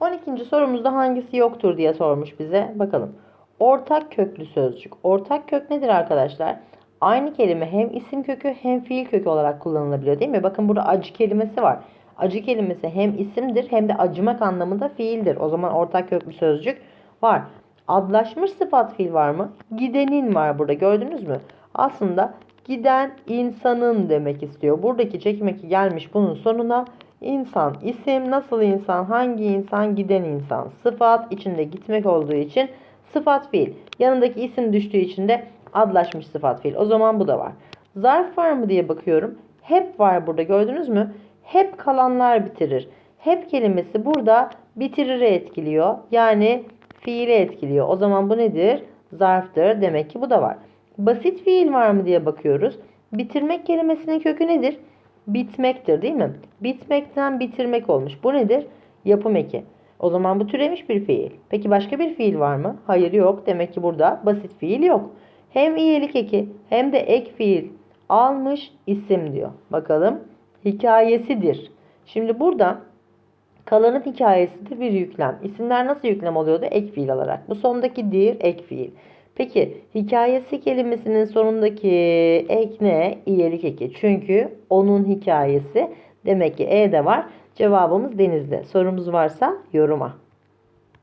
12. sorumuzda hangisi yoktur diye sormuş bize. Bakalım. Ortak köklü sözcük. Ortak kök nedir arkadaşlar? Aynı kelime hem isim kökü hem fiil kökü olarak kullanılabiliyor değil mi? Bakın burada acı kelimesi var. Acı kelimesi hem isimdir hem de acımak anlamında fiildir. O zaman ortak köklü sözcük var. Adlaşmış sıfat fiil var mı? Gidenin var burada gördünüz mü? Aslında giden insanın demek istiyor. Buradaki çekmeki gelmiş bunun sonuna insan, isim, nasıl insan, hangi insan, giden insan. Sıfat içinde gitmek olduğu için sıfat fiil. Yanındaki isim düştüğü için de adlaşmış sıfat fiil. O zaman bu da var. Zarf var mı diye bakıyorum. Hep var burada gördünüz mü? Hep kalanlar bitirir. Hep kelimesi burada bitirir'i etkiliyor. Yani fiili etkiliyor. O zaman bu nedir? Zarftır. Demek ki bu da var. Basit fiil var mı diye bakıyoruz. Bitirmek kelimesinin kökü nedir? Bitmektir değil mi? Bitmekten bitirmek olmuş. Bu nedir? Yapım eki. O zaman bu türemiş bir fiil. Peki başka bir fiil var mı? Hayır yok. Demek ki burada basit fiil yok. Hem iyilik eki hem de ek fiil almış isim diyor. Bakalım. Hikayesidir. Şimdi burada kalanın hikayesidir bir yüklem. İsimler nasıl yüklem oluyordu? Ek fiil alarak. Bu sondaki dir ek fiil. Peki hikayesi kelimesinin sonundaki ek ne? İyelik eki. Çünkü onun hikayesi demek ki e de var. Cevabımız denizde. Sorumuz varsa yoruma.